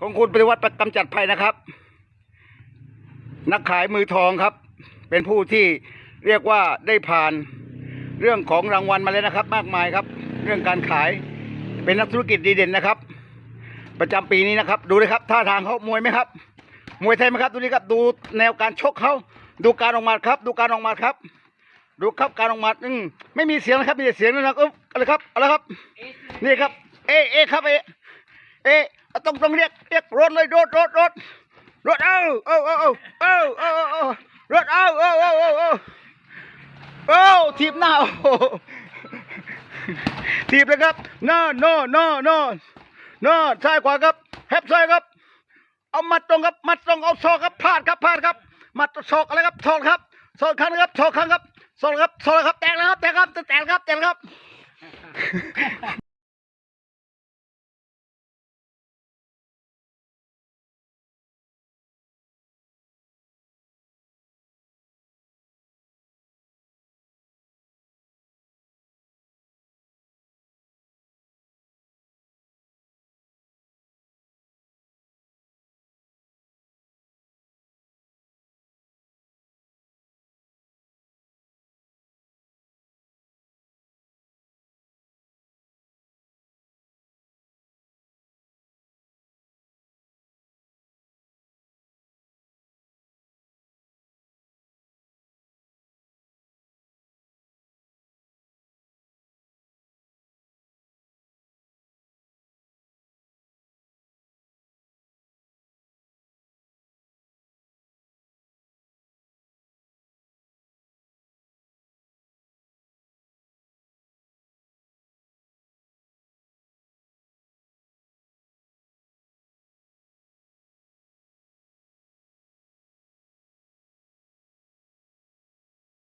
ของคุณปฏิวัติกำจัดภัยนะครับ นักขายมือทองครับ เป็นผู้ที่เรียกว่าได้ผ่านเรื่องของรางวัลมาแล้วนะครับ มากมายครับ เรื่องการขายเป็นนักธุรกิจดีเด่นนะครับ ประจำปีนี้นะครับ ดูเลยครับท่าทางเขามวยไหมครับ มวยไทยไหมครับดูนี่ครับดูแนวการชกเขาดูการออกมาดครับ ดูการออกมาดครับ ดูครับการออกมาดอืมไม่มีเสียงนะครับมีแต่เสียงนะครับเอ้ยอะไรครับอะไรครับ นี่ครับ เอเอครับเอเอ ต้องต้องเรียกเรียกรถเลยรถรถรถรถเอาเอาเอาเอาเอาเอาารถเอาเอาเอาเอาเอาาทีบหน้าทีบเลยครับโน่โน่โน่โน่โน่ซ้ายขวาครับแฮปซ้ายครับ เอามัดตรงครับมัดตรงเอาซอกครับพลาดครับพลาดครับ มัดซอกอะไรครับซอกครับซอกครั้งครับซอกครั้งครับซอกครับซอกครับแตกแล้วครับแตกครับแตกครับแตกครับ